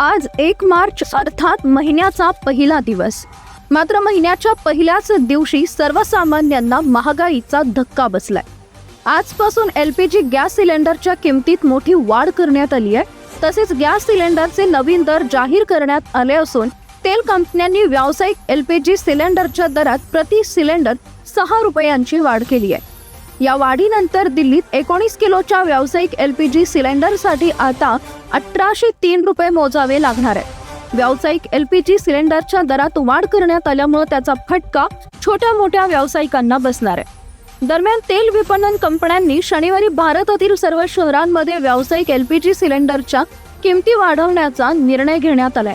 आज एक मार्च अर्थात महिन्याचा पहिला दिवस. मात्र महिन्याच्या पहिल्याच दिवशी सर्वसामान्यांना महागाईचा धक्का बसलाय. आजपासून एल पी जी गॅस सिलेंडरच्या किमतीत मोठी वाढ करण्यात आली आहे. तसेच गॅस सिलेंडरचे नवीन दर जाहीर करण्यात आले असून तेल कंपन्यांनी व्यावसायिक एल पी जी सिलेंडरच्या दरात प्रति सिलेंडर सहा रुपयांची वाढ केली आहे. या वाढीनंतर दिल्लीत एकोणीस किलोच्या व्यावसायिक एल पी जी सिलेंडरसाठी आता अठराशे तीन रुपये मोजावे लागणार आहे व्यावसायिक एल पी जी सिलेंडरच्या दरात वाढ करण्यात आल्यामुळे त्याचा फटका छोट्या मोठ्या व्यावसायिकांना बसणार आहे. दरम्यान तेल विपणन कंपन्यांनी शनिवारी भारतातील सर्व शहरांमध्ये व्यावसायिक एल पी जी सिलेंडरच्या किमती वाढवण्याचा निर्णय घेण्यात आलाय.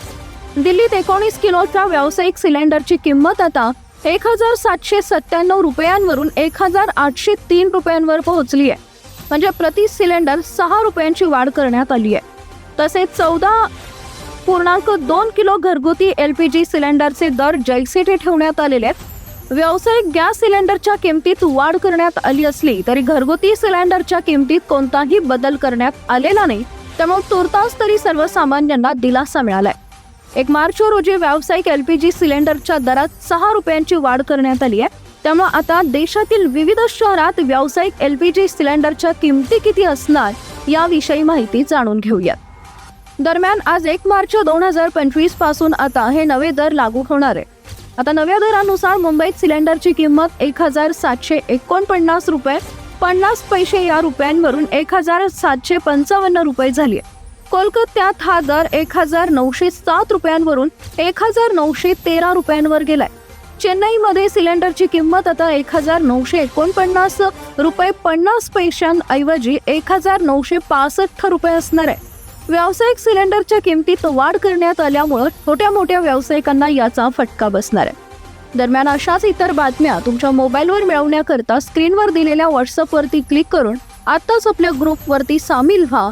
दिल्लीत एकोणीस किलोच्या व्यावसायिक सिलेंडरची किंमत आता एक हजार सातशे सत्त्याण्णव रुपयांवरून एक हजार आठशे तीन रुपयांवर पोहोचली आहे. म्हणजे प्रति सिलेंडर सहा रुपयांची वाढ करण्यात आली आहे. तसेच चौदा पूर्णांक दोन किलो घरगुती एल पी जी सिलेंडरचे दर जैसेटे ठेवण्यात आलेले आहेत. व्यावसायिक गॅस सिलेंडरच्या किमतीत वाढ करण्यात आली असली तरी घरगुती सिलेंडरच्या किमतीत कोणताही बदल करण्यात आलेला नाही. त्यामुळे तुर्तास तरी सर्वसामान्यांना दिलासा मिळालाय. एक मार्च रोजी व्यावसायिक एल पी जी सिलेंडरच्या दरात सहा रुपयांची वाढ करण्यात आली आहे. त्यामुळे आता देशातील विविध शहरात व्यावसायिक एल पी जी सिलेंडरच्या किमती किती असणार याविषयी माहिती जाणून घेऊयात. दरम्यान आज एक मार्च दोन हजार पंचवीसपासून आता हे नवे दर लागू होणार आहे. आता नव्या दरानुसार मुंबईत सिलेंडरची किंमत एक हजार सातशे एकोणपन्नास रुपये पन्नास पैसे या रुपयांवरून एक हजार सातशे पंचावन्न रुपये झाली आहे. कोलकात्यात हा दर एक हजार नऊशे सात रुपयांवरून एक हजार नऊशे तेरा रुपयांवर गेलाय. चेन्नईमध्ये सिलेंडरची किंमत आता एक हजार नऊशे एकोणपन्नास रुपये पन्नास पैशांऐवजी एक हजार नऊशे पासष्ट रुपये असणार आहे. व्यावसायिक सिलेंडरच्या किमतीत वाढ करण्यात आल्यामुळं छोट्या मोठ्या व्यावसायिकांना याचा फटका बसणार आहे. दरम्यान अशाच इतर बातम्या तुमच्या मोबाईलवर मिळवण्याकरता स्क्रीनवर दिलेल्या व्हॉट्सअपवरती क्लिक करून आत्ताच आपल्या ग्रुपवरती सामील व्हा.